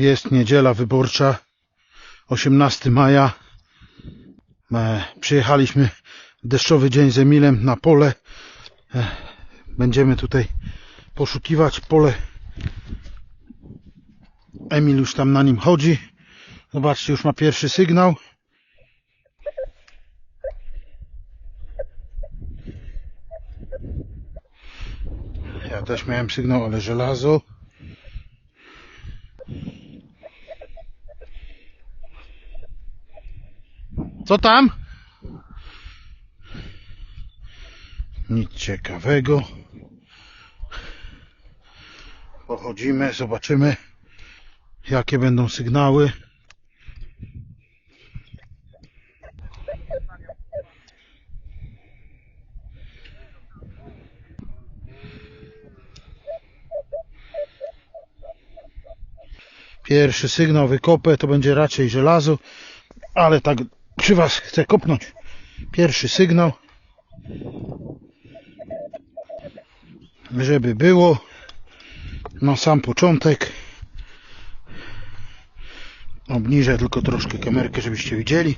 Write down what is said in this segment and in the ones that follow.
Jest niedziela wyborcza, 18 maja. E, Przyjechaliśmy w deszczowy dzień z Emilem na pole. E, Będziemy tutaj poszukiwać pole. Emil już tam na nim chodzi. Zobaczcie, już ma pierwszy sygnał. Ja też miałem sygnał, ale żelazo. Co tam? Nic ciekawego. Pochodzimy, zobaczymy jakie będą sygnały. Pierwszy sygnał wykopę to będzie raczej żelazo, ale tak przy was chcę kopnąć. Pierwszy sygnał. Żeby było na sam początek. Obniżę tylko troszkę kamerkę, żebyście widzieli.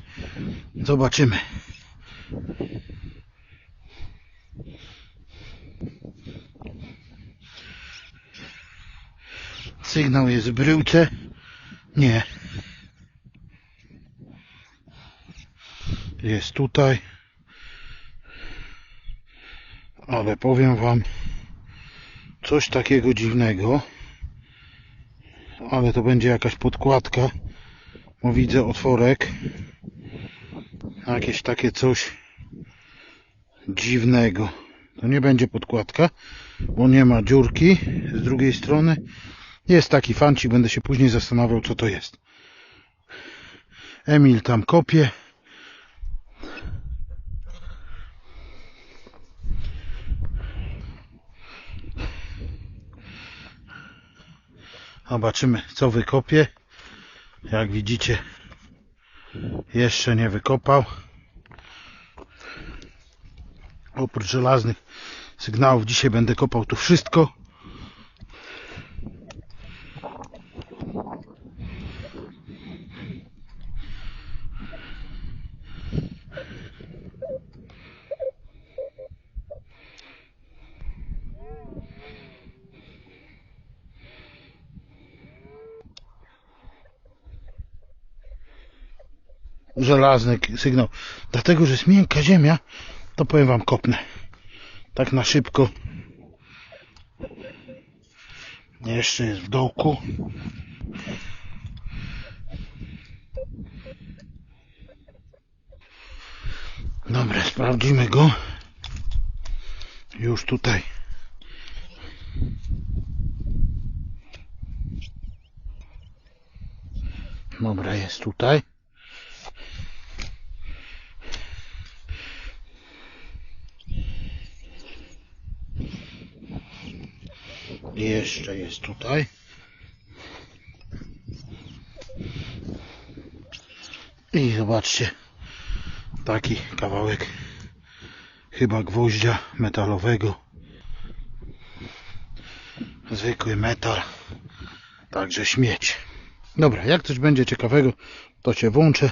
Zobaczymy. Sygnał jest w bryłce. Nie. Jest tutaj. Ale powiem wam coś takiego dziwnego. Ale to będzie jakaś podkładka. Bo widzę otworek. Jakieś takie coś dziwnego. To nie będzie podkładka, bo nie ma dziurki z drugiej strony. Jest taki fancik, będę się później zastanawiał co to jest. Emil tam kopie. Zobaczymy co wykopie. Jak widzicie jeszcze nie wykopał. Oprócz żelaznych sygnałów dzisiaj będę kopał tu wszystko. Żelazny sygnał. Dlatego, że jest miękka ziemia, to powiem wam kopnę. Tak na szybko. Jeszcze jest w dołku. Dobra, sprawdzimy go. Już tutaj. Dobra, jest tutaj. Jeszcze jest tutaj. I zobaczcie, taki kawałek chyba gwoździa metalowego. Zwykły metal, także śmieć. Dobra, jak coś będzie ciekawego, to się włączę.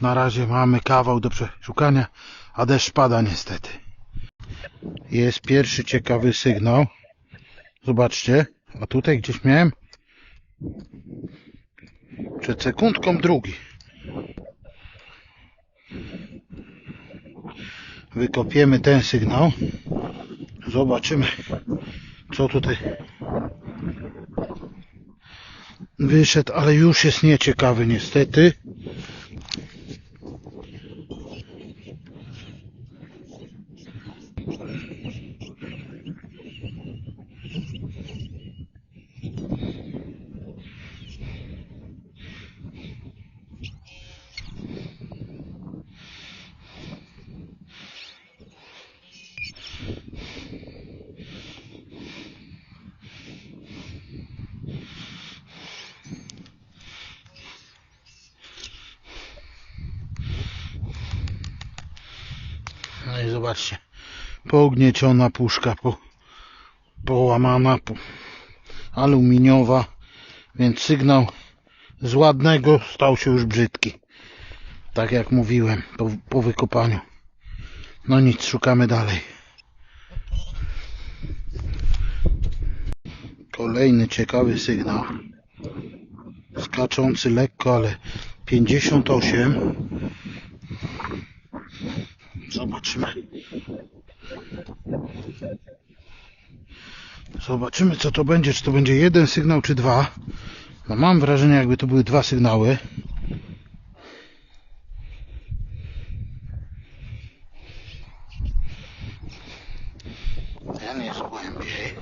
Na razie mamy kawał do przeszukania, a deszcz pada niestety. Jest pierwszy ciekawy sygnał. Zobaczcie, a tutaj gdzieś miałem przed sekundką drugi. Wykopiemy ten sygnał. Zobaczymy, co tutaj wyszedł, ale już jest nieciekawy niestety. No i zobaczcie, pougnieciona puszka, po, połamana, po, aluminiowa, więc sygnał z ładnego stał się już brzydki. Tak jak mówiłem po, po wykopaniu. No nic, szukamy dalej. Kolejny ciekawy sygnał. Skaczący lekko, ale 58. Zobaczymy. Zobaczymy co to będzie, czy to będzie jeden sygnał, czy dwa. No mam wrażenie, jakby to były dwa sygnały. Ten jest głębiej.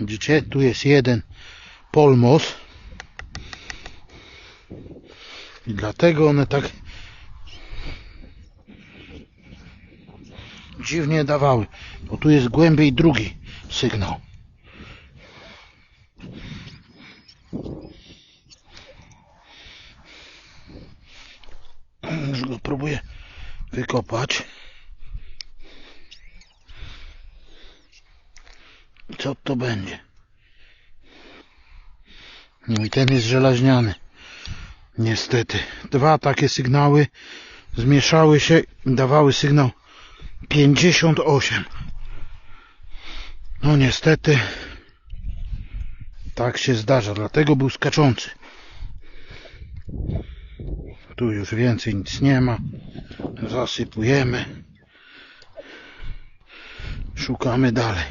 Widzicie, tu jest jeden polmos. I dlatego one tak dziwnie dawały. Bo tu jest głębiej drugi sygnał. Już go próbuję wykopać. Co to będzie? No i ten jest żelaźniany. Niestety. Dwa takie sygnały zmieszały się i dawały sygnał 58. No niestety tak się zdarza, dlatego był skaczący. Tu już więcej nic nie ma. Zasypujemy. Szukamy dalej.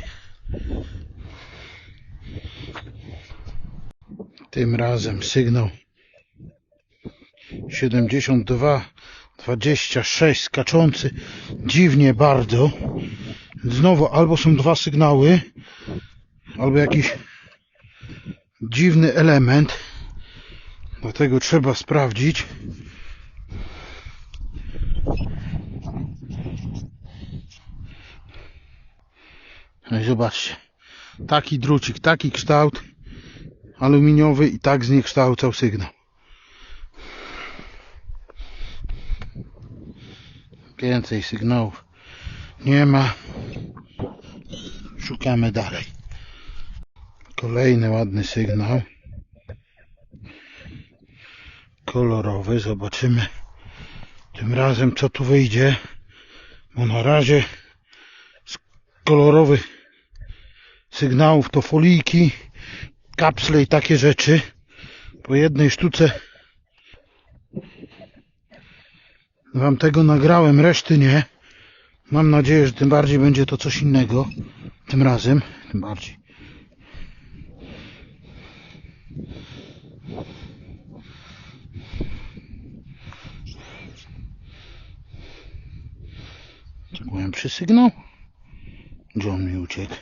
Tym razem sygnał 72 26 skaczący. Dziwnie bardzo. Znowu albo są dwa sygnały albo jakiś dziwny element. Dlatego trzeba sprawdzić. No i zobaczcie. Taki drucik, taki kształt aluminiowy i tak zniekształcał sygnał Więcej sygnałów nie ma. Szukamy dalej. Kolejny ładny sygnał. Kolorowy. Zobaczymy tym razem co tu wyjdzie. Bo na razie z kolorowych sygnałów to folijki, kapsle i takie rzeczy. Po jednej sztuce Wam tego nagrałem, reszty nie. Mam nadzieję, że tym bardziej będzie to coś innego. Tym razem, tym bardziej. Co byłem przy sygnał? Gdzie on mi uciekł?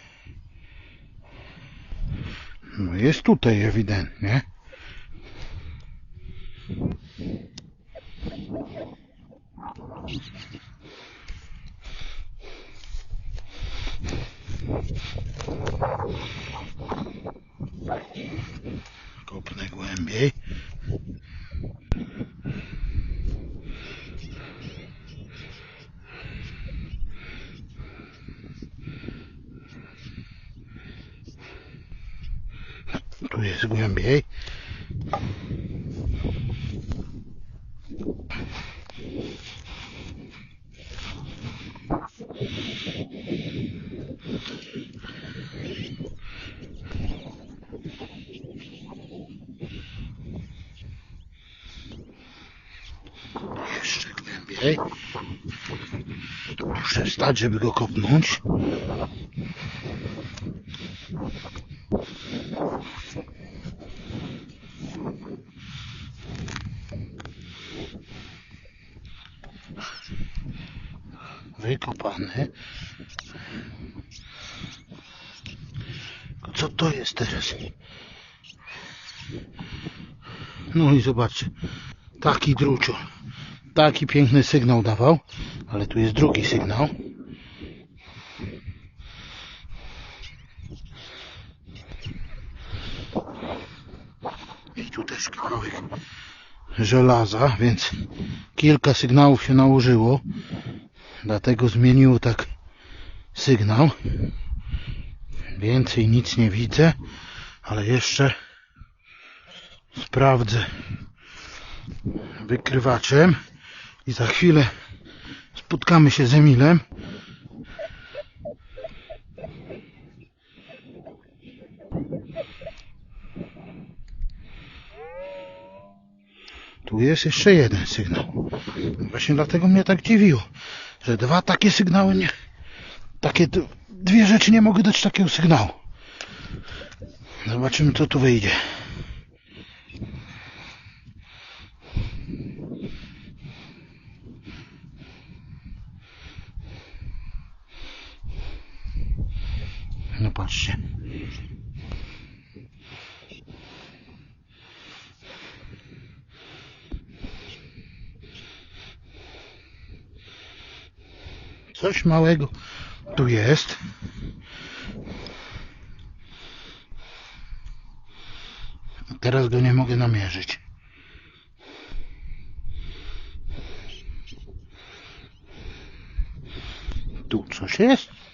No jest tutaj ewidentnie. Kopnę głębiej. Tu jest głębiej. Tu muszę stać, żeby go kopnąć. Wykopany. Co to jest teraz? No i zobaczcie. Taki drucior. Taki piękny sygnał dawał. Ale tu jest drugi sygnał. I tu też kawałek żelaza, więc kilka sygnałów się nałożyło. Dlatego zmieniło tak sygnał. Więcej nic nie widzę, ale jeszcze sprawdzę wykrywaczem i za chwilę spotkamy się z Emilem. Tu jest jeszcze jeden sygnał. Właśnie dlatego mnie tak dziwiło, że dwa takie sygnały nie. Takie dwie rzeczy nie mogły dać takiego sygnału. Zobaczymy co tu wyjdzie. No patrzcie. Coś małego tu jest. Teraz go nie mogę namierzyć. Tu coś jest?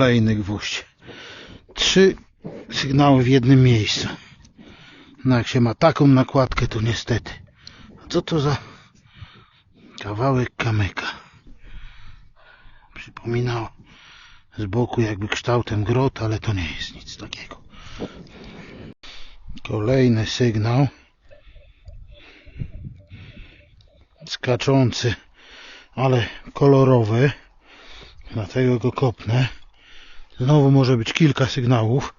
Kolejny gwóźdź. Trzy sygnały w jednym miejscu. No jak się ma taką nakładkę, to niestety. Co to za kawałek kamyka? Przypominał z boku jakby kształtem grot, ale to nie jest nic takiego. Kolejny sygnał. Skaczący, ale kolorowy. Dlatego go kopnę. Znowu może być kilka sygnałów.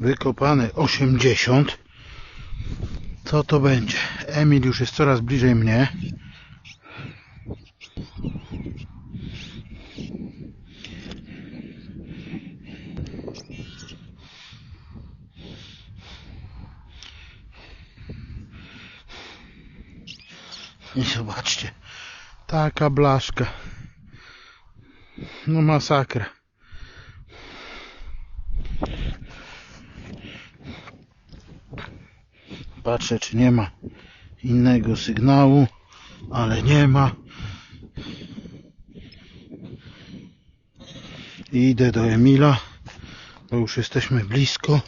Wykopane 80. Co to będzie? Emil już jest coraz bliżej mnie. I zobaczcie, taka blaszka. No masakra. Patrzę, czy nie ma innego sygnału, ale nie ma. Idę do Emila, bo już jesteśmy blisko.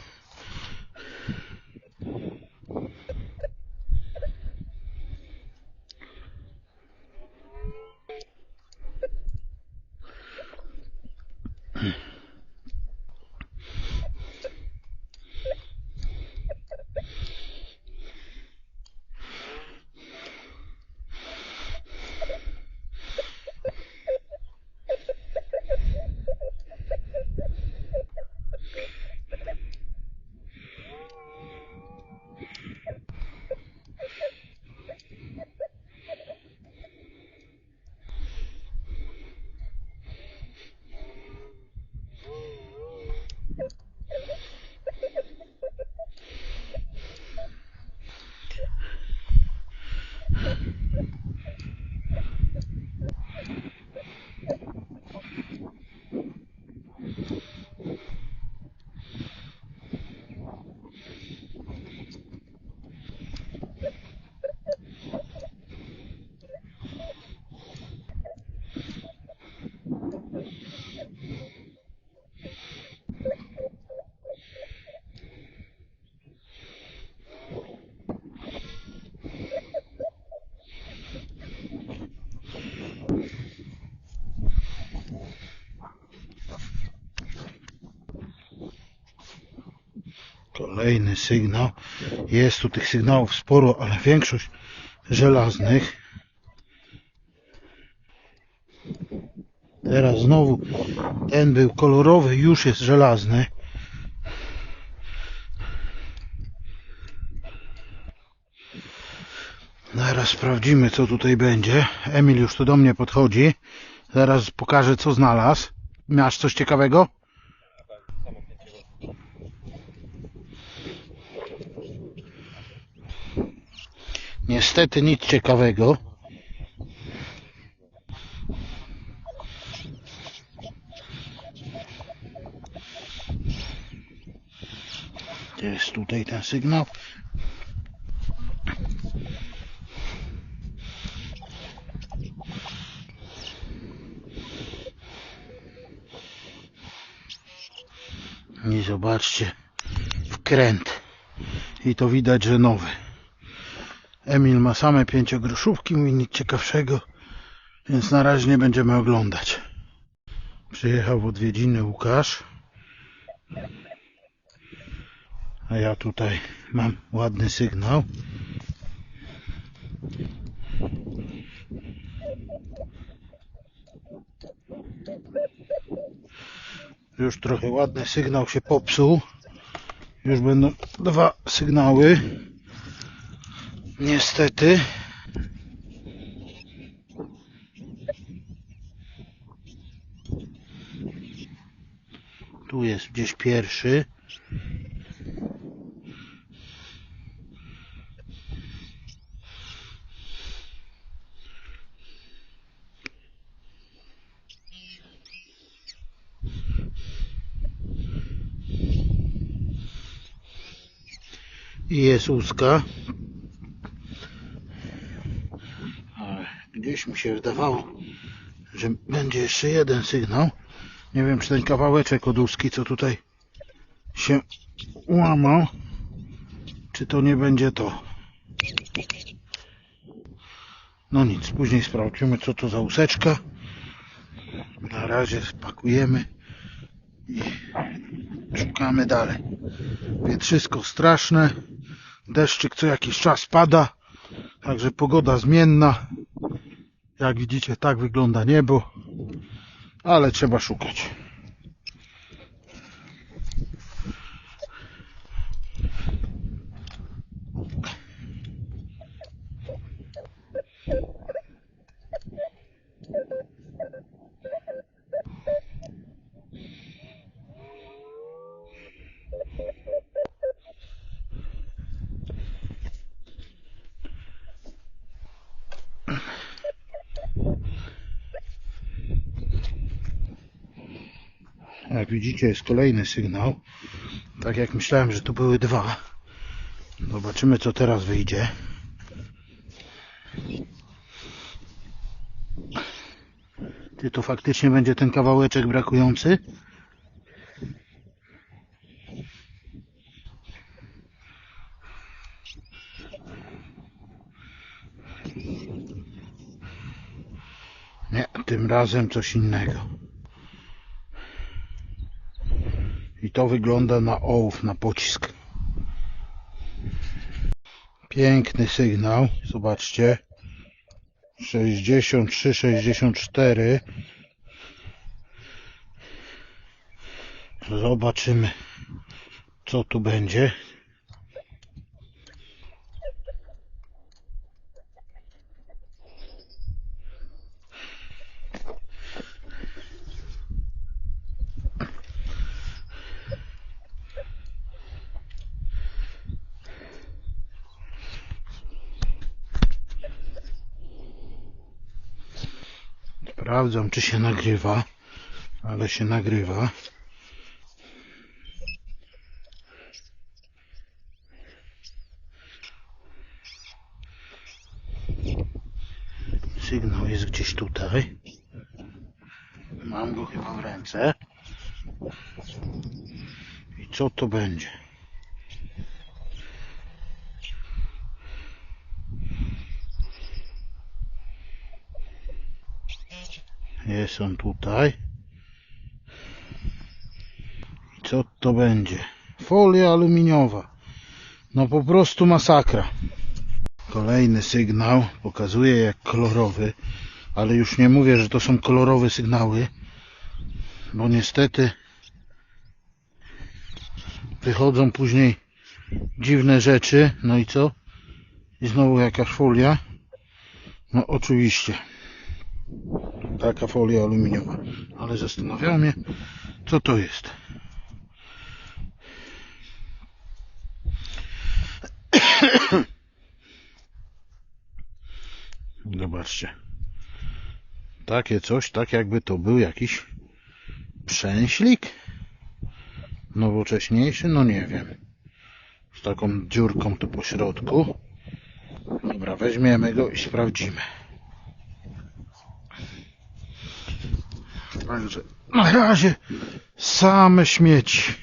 Kolejny sygnał. Jest tu tych sygnałów sporo, ale większość żelaznych. Teraz znowu ten był kolorowy, już jest żelazny. Zaraz sprawdzimy co tutaj będzie. Emil już tu do mnie podchodzi. Zaraz pokażę co znalazł. Masz coś ciekawego? Niestety nic ciekawego. Jest tutaj ten sygnał? I zobaczcie, wkręt. I to widać, że nowy. Emil ma same pięciogroszówki, mówi nic ciekawszego, więc na razie nie będziemy oglądać. Przyjechał w odwiedziny Łukasz. A ja tutaj mam ładny sygnał. Już trochę ładny sygnał się popsuł. Już będą dwa sygnały. Niestety. Tu jest gdzieś pierwszy. I jest łuska. Gdzieś mi się wydawało, że będzie jeszcze jeden sygnał. Nie wiem, czy ten kawałeczek od łuski, co tutaj się łamał, czy to nie będzie to. No nic, później sprawdzimy, co to za łuseczka. Na razie spakujemy i szukamy dalej. Wietrzysko straszne. Deszczyk co jakiś czas pada. Także pogoda zmienna. Jak widzicie, tak wygląda niebo. Ale trzeba szukać. Jak widzicie, jest kolejny sygnał. Tak jak myślałem, że tu były dwa. Zobaczymy, co teraz wyjdzie. Czy to faktycznie będzie ten kawałeczek brakujący? Nie, tym razem coś innego. I to wygląda na ołów, na pocisk. Piękny sygnał. Zobaczcie. 63, 64. Zobaczymy, co tu będzie. Sprawdzam, czy się nagrywa, ale się nagrywa. Sygnał jest gdzieś tutaj. Mam go chyba w ręce. I co to będzie? Jest on tutaj. Co to będzie? Folia aluminiowa. No po prostu masakra. Kolejny sygnał pokazuje jak kolorowy, ale już nie mówię, że to są kolorowe sygnały, bo niestety wychodzą później dziwne rzeczy. No i co? I znowu jakaś folia. No oczywiście. Taka folia aluminiowa. Ale zastanawiało mnie, co to jest. Zobaczcie. Takie coś, tak jakby to był jakiś przęślik nowocześniejszy, no nie wiem. Z taką dziurką tu po środku. Dobra, weźmiemy go i sprawdzimy. Także na razie same śmieci.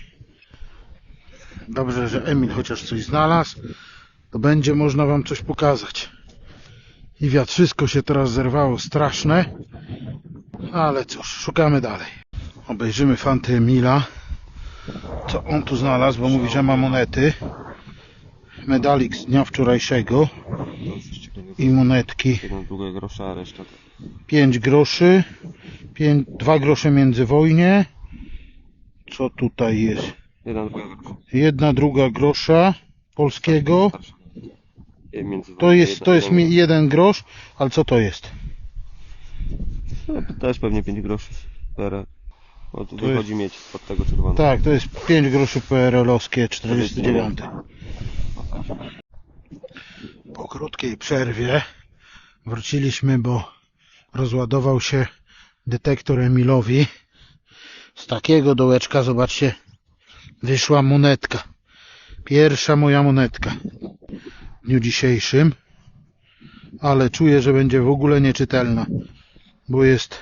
Dobrze, że Emil chociaż coś znalazł, to będzie można wam coś pokazać. I wiatr, wszystko się teraz zerwało straszne. Ale cóż, szukamy dalej. Obejrzymy fanty Emila. Co on tu znalazł, bo mówi, że ma monety. Medalik z dnia wczorajszego i monetki Jeden długie grosza, a reszta to 5 groszy, 5, 2 grosze międzywojnie. Co tutaj jest? jeden długie grosza. Jedna druga grosza polskiego. I między To jest, to jest mi jeden- jeden grosz, ale co to jest? No, to też pewnie 5 groszy. PRL. Tu To wychodzi mieć spod tego czerwonego. Tak, to jest 5 groszy PRL-owskie 49. Po krótkiej przerwie wróciliśmy, bo rozładował się detektor Emilowi. Z takiego dołeczka, zobaczcie, wyszła monetka. Pierwsza moja monetka w dniu dzisiejszym. Ale czuję, że będzie w ogóle nieczytelna, bo jest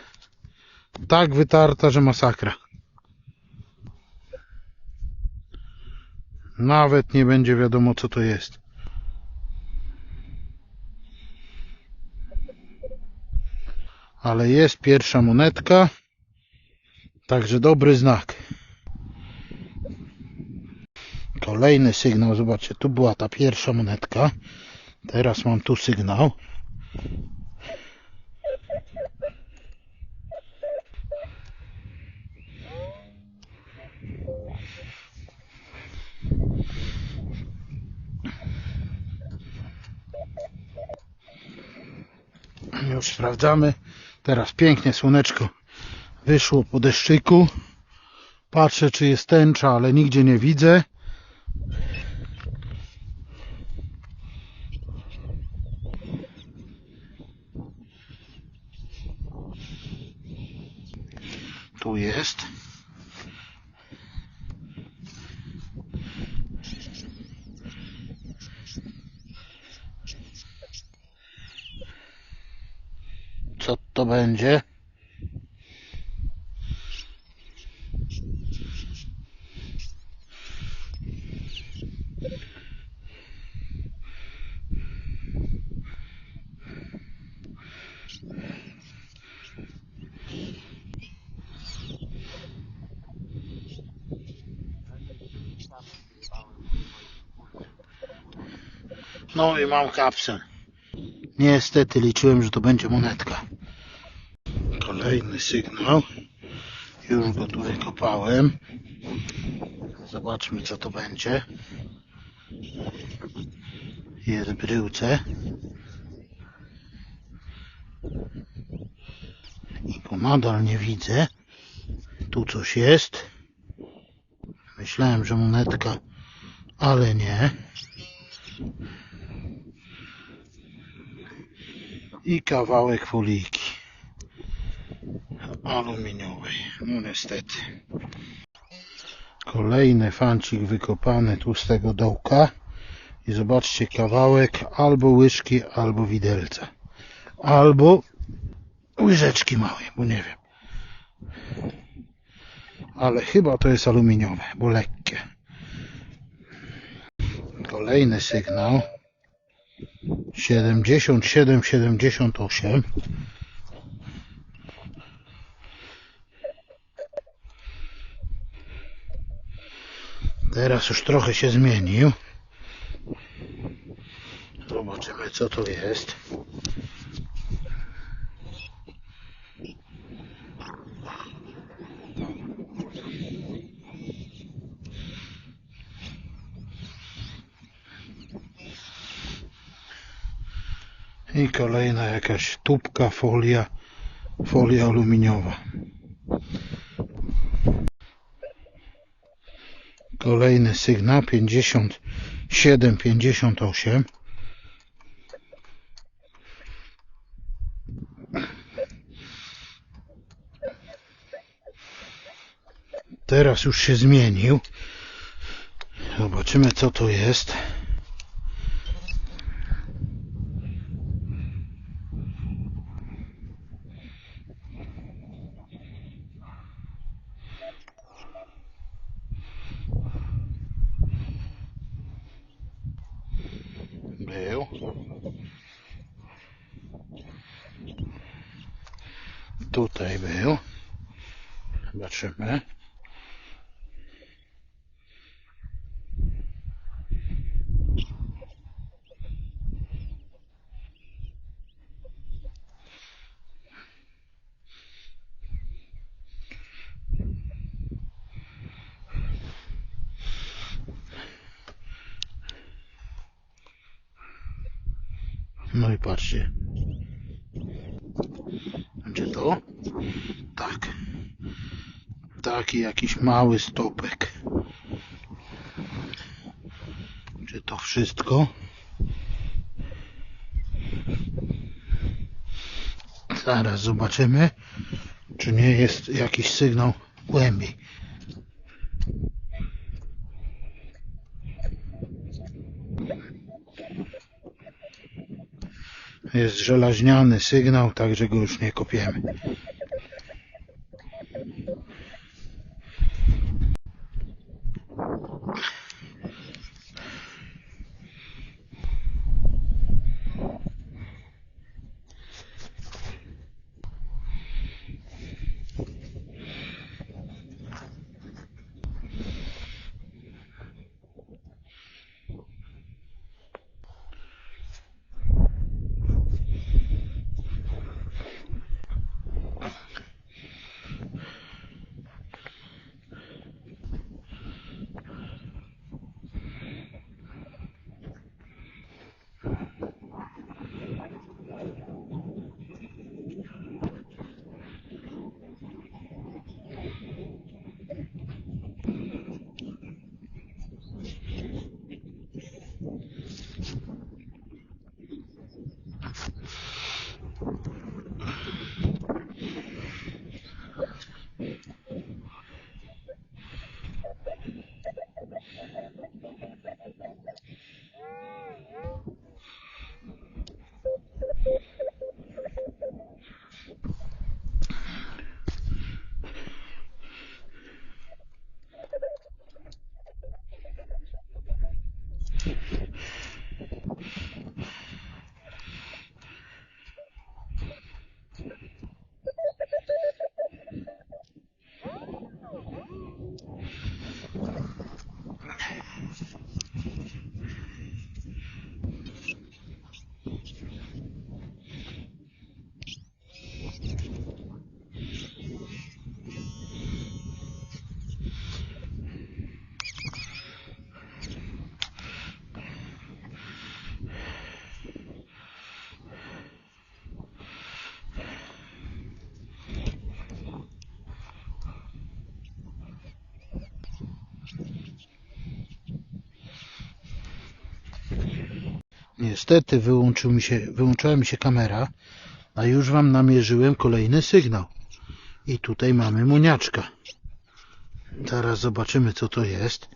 tak wytarta, że masakra. Nawet nie będzie wiadomo, co to jest. Ale jest pierwsza monetka, także dobry znak. Kolejny sygnał, zobaczcie, tu była ta pierwsza monetka. Teraz mam tu sygnał. Już sprawdzamy. Teraz pięknie słoneczko wyszło po deszczyku. Patrzę, czy jest tęcza, ale nigdzie nie widzę. Tu jest. Co to będzie? No i mam kapsel. Niestety liczyłem, że to będzie monetka. Kolejny sygnał. Już go tu wykopałem. Zobaczmy co to będzie. Jest bryłce. I go nadal nie widzę. Tu coś jest. Myślałem, że monetka, ale nie. I kawałek foliki aluminiowej. No niestety. Kolejny fancik wykopany tu z tego dołka. I zobaczcie kawałek albo łyżki, albo widelca. Albo łyżeczki małej, bo nie wiem. Ale chyba to jest aluminiowe, bo lekkie. Kolejny sygnał. 77, 78. Teraz już trochę się zmienił. Zobaczymy co to jest. I kolejna jakaś tubka, folia folia aluminiowa. Kolejny sygnał 57, 58. Teraz już się zmienił. Zobaczymy co to jest. Był. Tutaj był. Zobaczymy. No i patrzcie. Gdzie to? Tak. Taki jakiś mały stopek. Czy to wszystko? Zaraz zobaczymy, czy nie jest jakiś sygnał głębiej. Jest żelaźniany sygnał, także go już nie kopiemy. Niestety wyłączył mi się, wyłączyła mi się kamera, a już wam namierzyłem kolejny sygnał. I tutaj mamy muniaczka. Zaraz zobaczymy co to jest.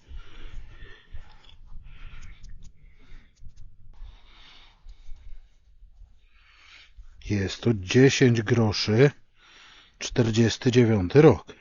Jest to 10 groszy, 49 rok.